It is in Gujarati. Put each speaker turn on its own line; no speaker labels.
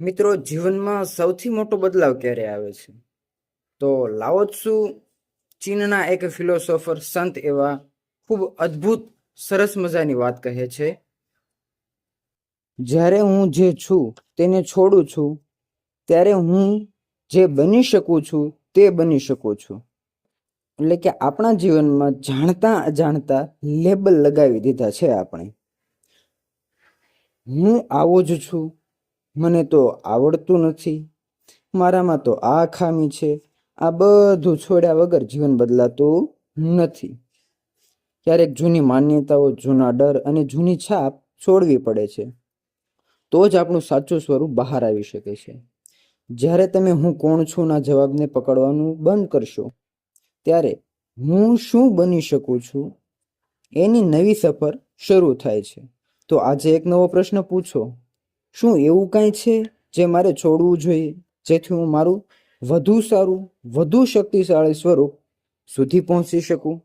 મિત્રો, જીવનમાં સૌથી મોટો બદલાવ ક્યારે આવે છે? તો લાઓત્સુ ચીનના એક ફિલોસોફર સંત એવા ખૂબ અદ્ભુત, સરસ મજાની વાત કહે છે, જ્યારે હું જે છું, તેને છોડું છું, ત્યારે હું જે બની શકું છું, તે બની શકું છું. એટલે કે આપણા જીવનમાં જાણતા અજાણતા લેબલ લગાવી દીધા છે આપણે. હું આવો જ છું મને તો આવડતું નથી. મારામાં તો આ ખામી છે. આ બધું છોડ્યા વગર જીવન બદલાતું નથી. ક્યારેક જૂની માન્યતાઓ, જૂના ડર અને જૂની છાપ છોડવી પડે છે. તો જ આપણું સાચું સ્વરૂપ બહાર આવી શકે છે. જ્યારે તમે હું કોણ છું ના જવાબને પકડવાનું બંધ કરશો, ત્યારે હું શું બની શકું છું? એની નવી સફર શરૂ થાય છે. તો આજે એક નવો પ્રશ્ન પૂછો. શું એવું કાંઈ છે જે મારે છોડવું જોઈએ? જેથી હું મારું વધુ સારું, વધુ શક્તિશાળી સ્વરૂપ સુધી પહોંચી શકું?